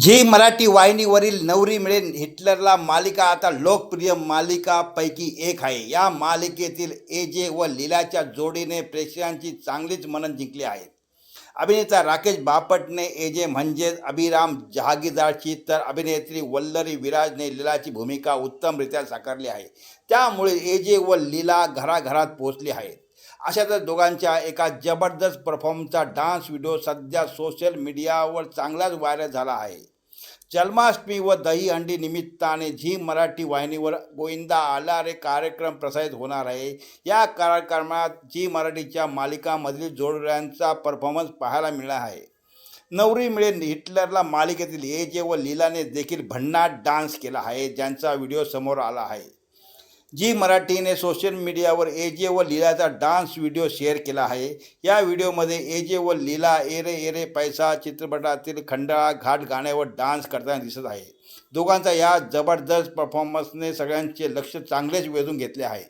Zee Marathi वाहिनीवरील नवरी मिळेल हिटलरला मालिका आता लोकप्रिय मालिकापैकी एक आहे. या मालिकेतील ए जे व लीलाच्या जोडीने प्रेक्षकांची चांगलीच मनन जिंकली आहे. अभिनेता राकेश बापटने ए जे म्हणजेच अभिराम जहागीरदारची तर अभिनेत्री वल्लरी विराजने लीलाची भूमिका उत्तमरित्या साकारली आहे. त्यामुळे ए जे व लीला घराघरात पोहोचली आहेत. अशातच दोघांच्या एका जबरदस्त परफॉर्मचा डान्स व्हिडिओ सध्या सोशल मीडियावर चांगलाच व्हायरल झाला आहे. जन्माष्टमी व दहीहंडी निमित्ताने झी मराठी वाहिनीवर गोविंदा आला रे कार्यक्रम प्रसारित होणार आहे. या कार्यक्रमात झी मराठीच्या मालिकामधील जोडऱ्यांचा परफॉर्मन्स पाहायला मिळणार आहे. नवरी मिळेल हिटलरला मालिकेतील ए जे व लीलाने देखील भन्नाट डान्स केला आहे ज्यांचा व्हिडिओ समोर आला आहे. जी मराठीने सोशल मीडियावर ए जे व लीलाचा डान्स व्हिडिओ शेअर केला आहे. या व्हिडिओमध्ये ए जे व लीला एरे एरे पैसा चित्रपटातील खंडाळा घाट गाण्यावर डान्स करताना दिसत आहे. दोघांचा या जबरदस्त परफॉर्मन्सने सगळ्यांचे लक्ष चांगलेच वेधून घेतले आहे.